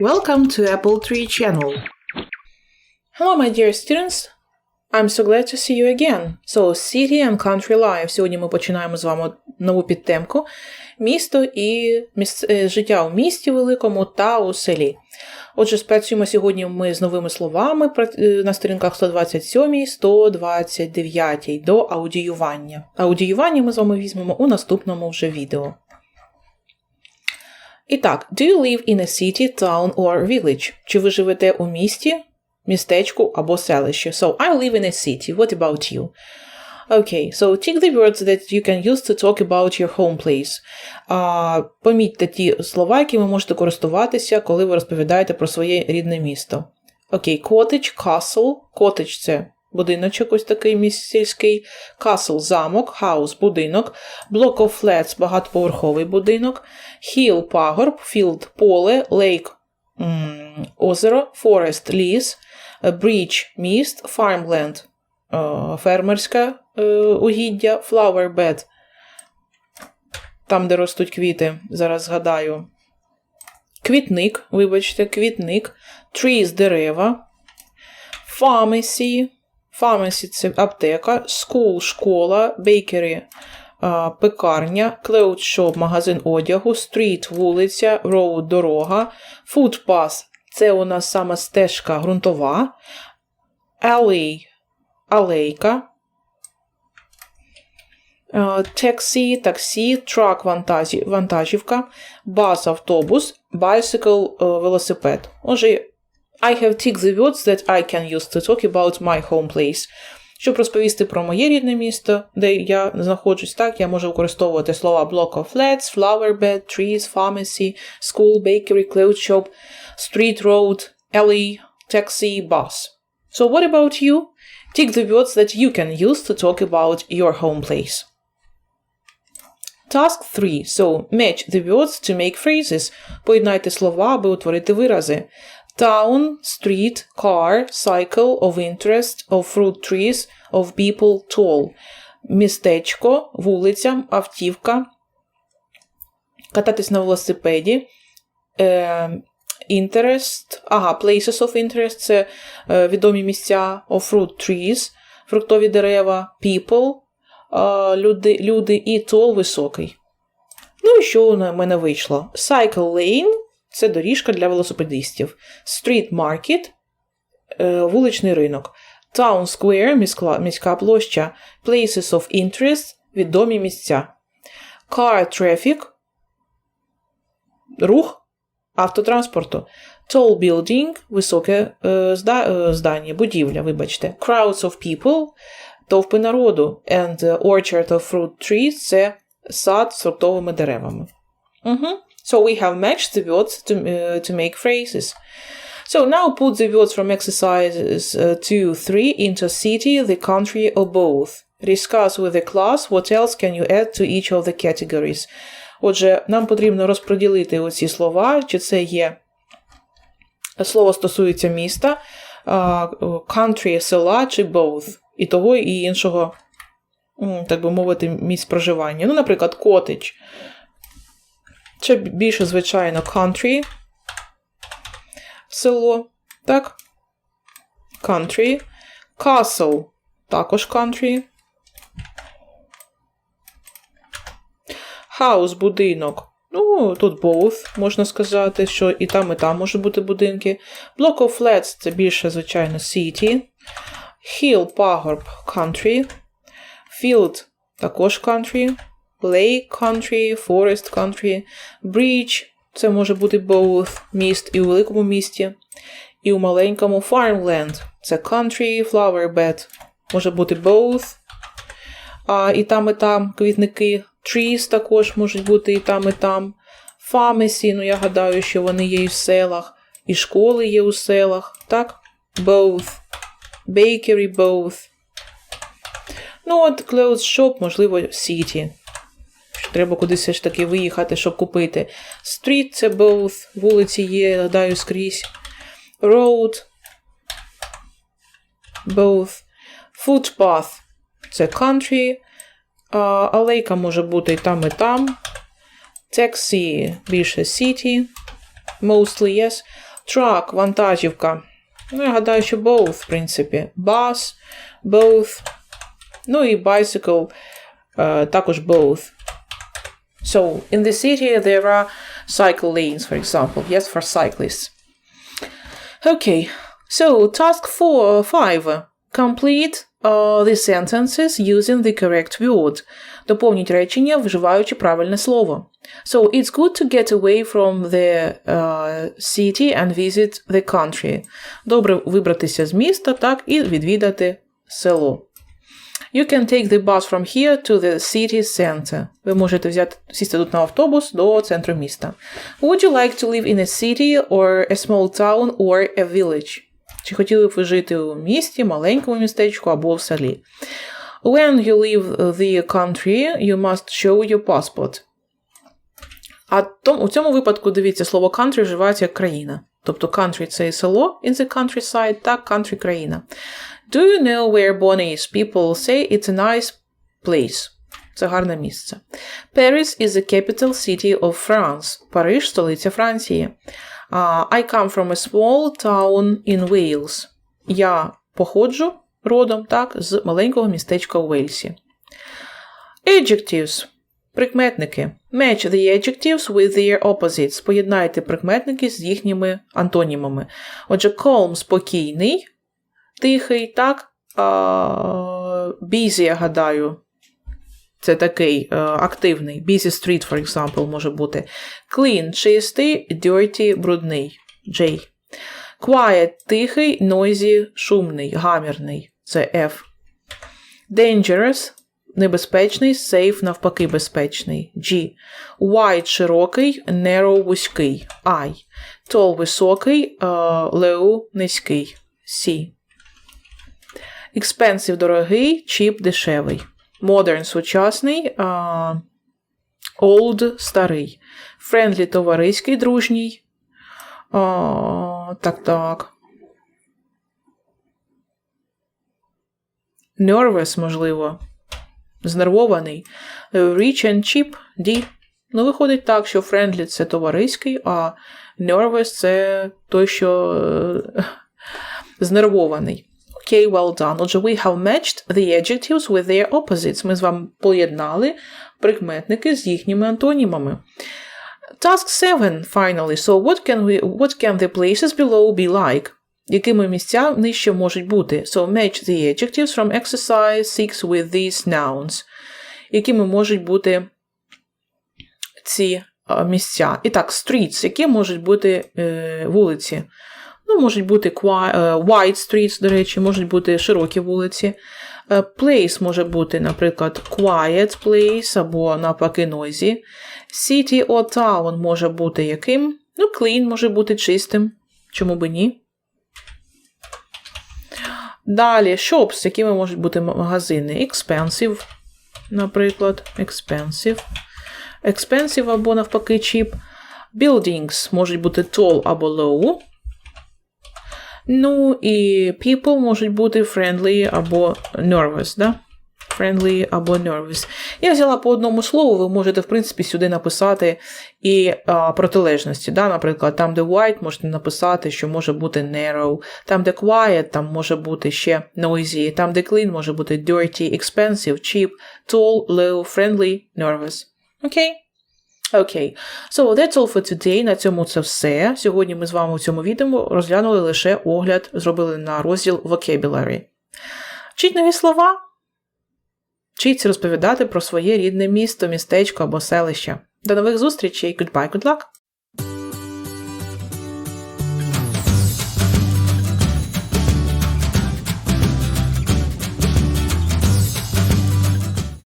Welcome to Apple Tree channel. Hello, my dear students. I'm so glad to see you again. So, City and Country Life. Сьогодні ми починаємо з вами нову підтемку. Місто і міс... е, життя у місті великому та у селі. Отже, спрацюємо сьогодні ми з новими словами е, на сторінках 127 129 до аудіювання. Аудіювання ми з вами візьмемо у наступному вже відео. І так, do you live in a city, town or village? Чи ви живете у місті, містечку або селищі? So, I live in a city. What about you? Okay, so tick the words that you can use to talk about your home place. А, помітьте ті слова, які ви можете користуватися, коли ви розповідаєте про своє рідне місто. Окей, okay, cottage, castle. Cottage – це будиночок ось такий міс- сільський. Castle – замок, house – будинок. Of flats – багатоповерховий будинок. Hill – пагорб, field – поле, м, озеро, forest – ліс, bridge – міст, е, – фермерське угіддя, bed – там, де ростуть квіти, зараз згадаю. Квітник, вибачте, квітник, trees – дерева, pharmacy, pharmacy – це аптека, school – школа, bakery пекарня, shop – магазин одягу, street – вулиця, road – дорога, footpath – це у нас саме стежка ґрунтова, alley – алейка, таксі, таксі, вантажі, вантажівка, bus – автобус, bicycle – е, велосипед. Отже, I have ticked the words that I can use to talk about my home place. Щоб розповісти про моє рідне місто, де я знаходжусь, так, я можу використовувати слова block of flats, flower bed, trees, pharmacy, school, bakery, clothes shop, street, road, alley, taxi, bus. So what about you? Tick the words that you can use to talk about your home place. Task 3. So, match the words to make phrases. Поєднайте слова, аби утворити вирази. Town, street, car, cycle, of interest, of fruit trees, of people, tall. Містечко, вулиця, автівка. Кататись на велосипеді. Е, interest, ага, places of interest – це е, відомі місця, of fruit trees, фруктові дерева, people, е, люди, і tall – високий. Ну і що у мене вийшло? Cycle lane – це доріжка для велосипедистів. Street market е, – вуличний ринок. Town square – міська, площа. Places of interest – відомі місця. Car traffic – рух автотранспорту. Tall building – високе е, е, здання, будівля, вибачте. Crowds of people – товпи народу. And orchard of fruit trees – це сад з фруктовими деревами. Угу. So we have matched the words to, uh, to make phrases. So now put the words from exercises uh, 2, 3 into city, the country, or both. Discuss with the class what else can you add to each of the categories. Отже, нам потрібно розподілити оці слова, чи це є слово стосується міста, country, села, чи both, і того, і іншого, так би мовити, місць проживання. Ну, наприклад, cottage. Це більше, звичайно, country, село, так? Country. Castle, також country. House, будинок. Ну, тут both, можна сказати, що і там, і там можуть бути будинки. Block of flats це більше, звичайно, city. Hill, пагорб, country. Field також country. Lake country, forest country. Bridge це може бути both міст і у великому місті. І у маленькому farmland це country, flower bed. Може бути both. А, і там, і там квітники. Trees також можуть бути і там, і там. Pharmacy, ну я гадаю, що вони є і в селах, і школи є у селах. Так? Both. Bakery, both. Ну, от clothes shop, можливо, city. Треба кудись все ж таки виїхати, щоб купити. Street це both, вулиці є, гадаю, скрізь. Road. Both. Footpath це country. А, алейка може бути і там, і там. Taxi більше city. Mostly, yes. Truck, вантажівка. Ну, я гадаю, що both, в принципі. Bus, both. Ну і bicycle, е, також both. So, in the city there are cycle lanes, for example. Yes, for cyclists. Okay, so task four, five. Complete uh, the sentences using the correct word. Доповніть речення, вживаючи правильне слово. So it's good to get away from the uh, city and visit the country. Добре вибратися з міста, так, і відвідати село. You can take the bus from here to the city center. Ви можете взяти сісти тут на автобус до центру міста. Would you like to live in a city or a small town or a village? Чи хотіли б ви жити у місті, маленькому містечку або в селі? When you leave the country, you must show your passport. А том, у цьому випадку, дивіться, слово country вживається як країна. Тобто country – це і село in the countryside, так, country – країна. Do you know where Bonn is? People say it's a nice place. Це гарне місце. Paris is the capital city of France. Париж – столиця Франції. Uh, I come from a small town in Wales. Я походжу родом, так, з маленького містечка у Вельсі. Adjectives. Прикметники. Match the adjectives with their opposites. Поєднайте прикметники з їхніми антонімами. Отже, calm – спокійний, тихий, так. Uh, busy, я гадаю, це такий uh, активний. Busy street, for example, може бути. Clean – чистий, dirty – брудний. J. Quiet – тихий, noisy – шумний, гамірний. Це F. Dangerous – небезпечний, safe – навпаки безпечний. G. Wide – широкий, narrow – вузький. I. Tall – високий, low – низький. C. Expensive – дорогий, cheap – дешевий. Modern – сучасний, uh, old – старий. Friendly – товариський, дружній. Uh, так, так. Nervous, можливо. Знервований. Rich and cheap – D. Ну, виходить так, що friendly – це товариський, а nervous – це той, що е, знервований. Окей, well done. Отже, we have matched the adjectives with their opposites. Ми з вами поєднали прикметники з їхніми антонімами. Task 7, finally. So what can we what can the places below be like? Якими місця нижче можуть бути? So match the adjectives from exercise 6 with these nouns. Якими можуть бути ці місця? І так, streets, які можуть бути е, вулиці? Ну, можуть бути wide streets, до речі, можуть бути широкі вулиці. Place може бути, наприклад, quiet place або навпаки noisy. City or town може бути яким? Ну, clean може бути чистим. Чому би ні? Далі, shops, якими можуть бути магазини? Expensive, наприклад, expensive. Expensive або навпаки cheap. Buildings можуть бути tall або low. Ну і people можуть бути friendly або nervous, да? Friendly або nervous. Я взяла по одному слову, ви можете, в принципі, сюди написати і а, протилежності. Да? Наприклад, там, де white, можете написати, що може бути narrow, там, де quiet, там може бути ще noisy, там, де clean, може бути dirty, expensive, cheap, tall, low, friendly, nervous. Окей? Окей, okay. so that's all for today. На цьому це все. Сьогодні ми з вами у цьому відео розглянули лише огляд, зробили на розділ Vocabulary. Вчіть нові слова. Вчіться розповідати про своє рідне місто, містечко або селище. До нових зустрічей. Goodbye, good luck!